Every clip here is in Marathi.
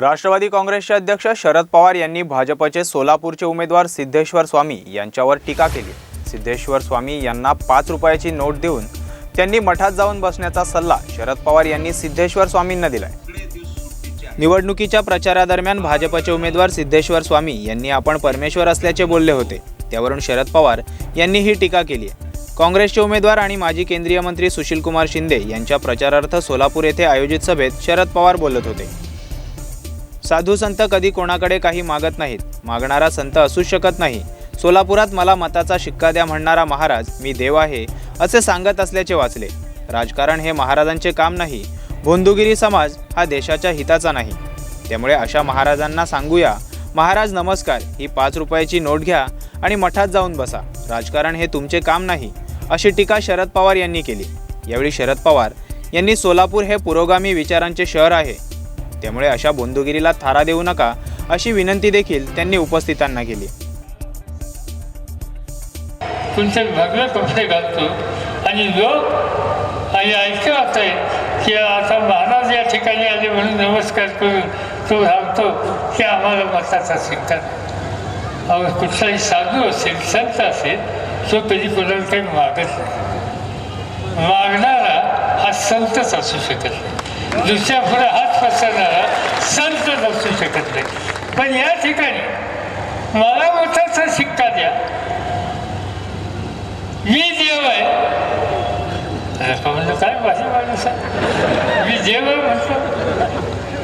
राष्ट्रवादी काँग्रेसचे अध्यक्ष शरद पवार यांनी भाजपचे सोलापूरचे उमेदवार सिद्धेश्वर स्वामी यांच्यावर टीका केली. सिद्धेश्वर स्वामी यांना पाच रुपयाची नोट देऊन त्यांनी मठात जाऊन बसण्याचा सल्ला शरद पवार यांनी सिद्धेश्वर स्वामींना दिलाय. निवडणुकीच्या प्रचारादरम्यान भाजपचे उमेदवार सिद्धेश्वर स्वामी यांनी आपण परमेश्वर असल्याचे बोलले होते. त्यावरून शरद पवार यांनी ही टीका केली आहे. काँग्रेसचे उमेदवार आणि माजी केंद्रीय मंत्री सुशीलकुमार शिंदे यांच्या प्रचारार्थ सोलापूर येथे आयोजित सभेत शरद पवार बोलत होते. साधू संत कधी कोणाकडे काही मागत नाहीत. मागणारा संत असूच शकत नाही. सोलापुरात मला मताचा शिक्का द्या म्हणणारा महाराज मी देव आहे असे सांगत असल्याचे वाचले. राजकारण हे महाराजांचे काम नाही. भोंदुगिरी समाज हा देशाच्या हिताचा नाही. त्यामुळे अशा महाराजांना सांगूया महाराज नमस्कार ही पाच रुपयाची नोट घ्या आणि मठात जाऊन बसा. राजकारण हे तुमचे काम नाही अशी टीका शरद पवार यांनी केली. यावेळी शरद पवार यांनी सोलापूर हे पुरोगामी विचारांचे शहर आहे. त्यामुळे अशा बोंदुगिरीला थारा देऊ नका अशी विनंती देखील त्यांनी उपस्थितांना केली. तुमचे भगवे कपडे घालतो आणि लोक आणि ऐकत आहे की आता महाराज या ठिकाणी आले म्हणून नमस्कार करून तो सांगतो की आम्हाला मताचा स्वीकार. अहो कुठलाही साधू असेल संत असेल तो कधी कोणाला काही मागत नाही. मागणारा हा संतच असू शकत नाही. दुसऱ्या पुढे हात पसरणारा शकत नाही. पण या ठिकाणी मला मोठासा शिक्का द्या. मी देव आहे का म्हणलं काय माझी माणूस आहे. मी देव आहे म्हणतो.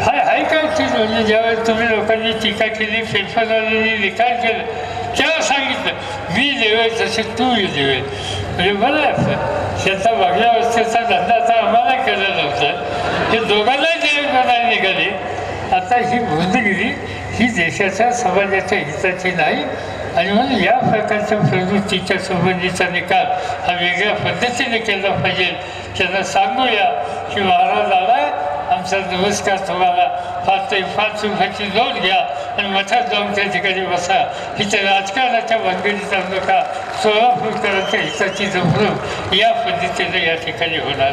हाय हाय काय चीज म्हणजे ज्यावेळेस तुम्ही लोकांनी टीका केली फेरफारवाल्यांनी लिखाण केलं. तेव्हा सांगितलं मी देव आहे तसे तू देव आहे म्हणजे बरं असं त्याचा शेता बघल्या अवस्थेचा धंदा आता आम्हाला केला नव्हता. हे दोघांनाही देव बनायला निघाले. आता ही बुद्धगिरी ही देशाच्या समाजाच्या हिताची नाही. आणि म्हणून या प्रकारच्या प्रवृत्तीच्या संबंधीचा निकाल हा वेगळ्या पद्धतीने केला पाहिजे. त्यांना सांगूया की महाराज आलाय आमचा नमस्कार तुम्हाला पाच ते पाच रुपयाची नोट घ्या आणि मठात जाऊन त्या ठिकाणी बसा. ही त्या राजकारणाच्या भानगडीत आणू नका. सोलापूरकरांच्या हिताची जपणूक या पद्धतीने या ठिकाणी होणार.